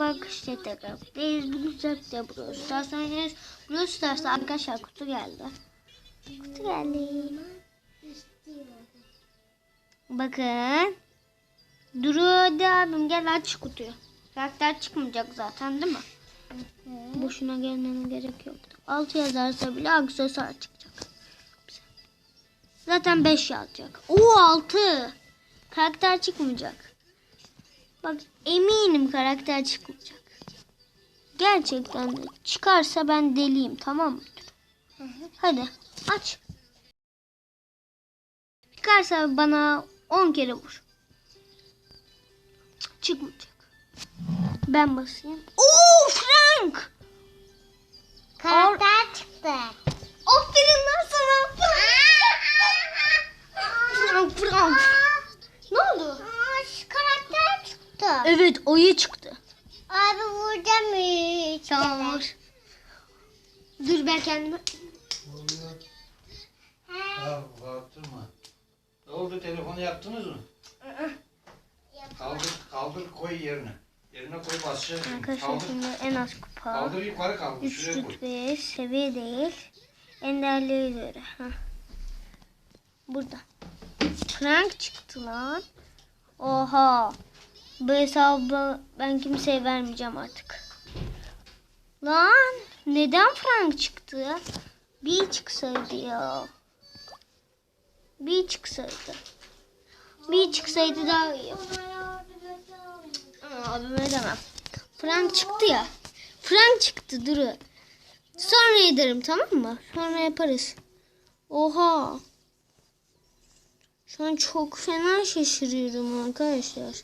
Merhaba arkadaşlar tekrar. Biz bugün sizlerle Brawl Stars oynuyoruz. Brawl Stars'ta arkadaşlar kutu geldi. Kutu geldi. Bakın. Duru abim gel aç kutuyu. Karakter çıkmayacak zaten değil mi? Boşuna gelmene gerek yoktu. 6 yazarsa bile aksesuar çıkacak. Zaten 5 yazacak. Oo 6. Karakter çıkmayacak. Bak eminim karakter çıkmayacak. Gerçekten de çıkarsa ben deliyim tamam mı? Hadi aç. Çıkarsa bana 10 kere vur. Çıkmayacak. Ben basayım. Oo Frank! Çıktı. Evet ayı çıktı. Abi vuracağım üç Tamam vur. Dur ben kendime. Ya bağırtırma. Ne oldu telefonu yaptınız mı? Kaldır, kaldır koy yerine. Yerine koy basacaksın. Arkadaşlar Kaldır, şimdi en az kupa. kaldır yukarı kaldır. Üç Şuraya koy. seviye değil. Enderliğe göre. Heh. Burada. Frank çıktı lan. Oha. Bu hesabı ben kimseye vermeyeceğim artık. Lan neden Frank çıktı? Bir çıksaydı ya. Bir çıksaydı. Bir çıksaydı daha iyi. Aa, Abime demem. Frank çıktı ya. Frank çıktı Duru. Sonra ederim tamam mı? Sonra yaparız. Oha. Şu an çok fena şaşırıyorum arkadaşlar.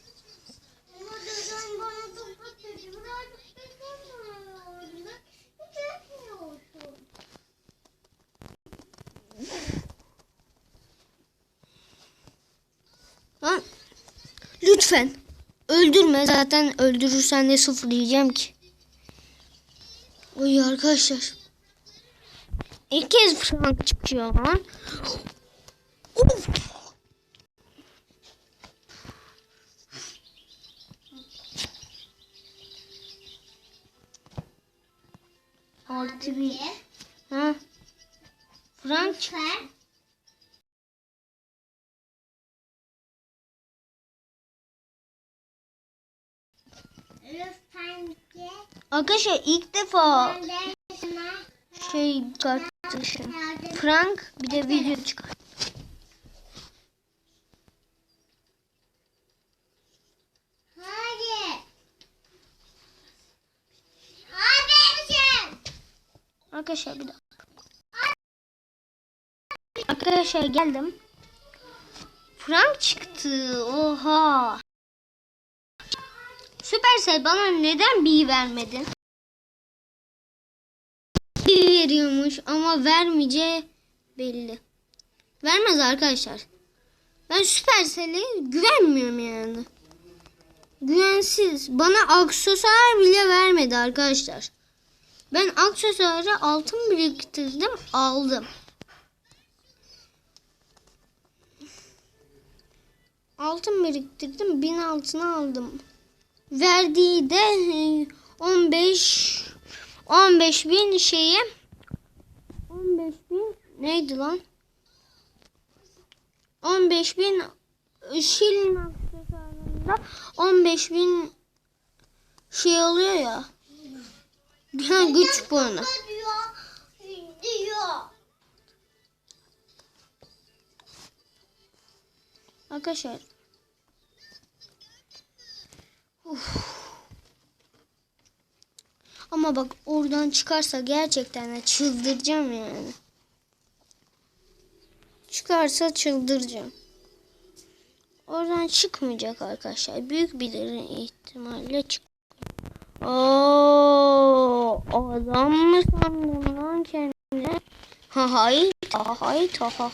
Lan lütfen öldürme zaten öldürürsen de sıfır diyeceğim ki. Oy arkadaşlar. İlk kez Frank çıkıyor lan. Uf. Altı bir. Ha. Frank çıktı. Arkadaşlar ilk defa şey yardım Frank bir de video çıkar. Arkadaşlar bir dakika. Arkadaşlar geldim. Frank çıktı. Oha. Süpersel bana neden bir vermedin? Bir veriyormuş ama vermeyeceği belli. Vermez arkadaşlar. Ben Süpersel'e güvenmiyorum yani. Güvensiz. Bana aksesuar bile vermedi arkadaşlar. Ben aksesuarı altın biriktirdim aldım. Altın biriktirdim bin altına aldım. Verdiği de e, 15 15 bin şeyi 15 bin neydi lan? 15 bin şilin aksesuarında 15 bin şey oluyor ya. Ha, güç puanı. Arkadaşlar. Uf. Ama bak oradan çıkarsa gerçekten de çıldıracağım yani. Çıkarsa çıldıracağım. Oradan çıkmayacak arkadaşlar. Büyük bir ihtimalle çık. Oo, adam mı sandın lan kendini? Ha hay, ha hay, ha ha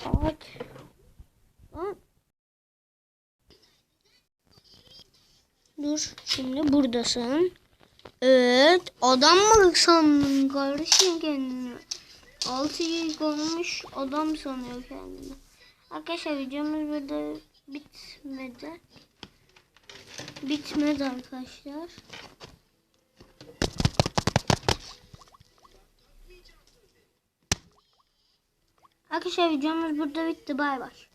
Dur şimdi buradasın. Evet adam mı sandın kardeşim kendini? 6 yıl olmuş adam sanıyor kendini. Arkadaşlar videomuz burada bitmedi. Bitmedi arkadaşlar. Arkadaşlar videomuz burada bitti. Bay bay.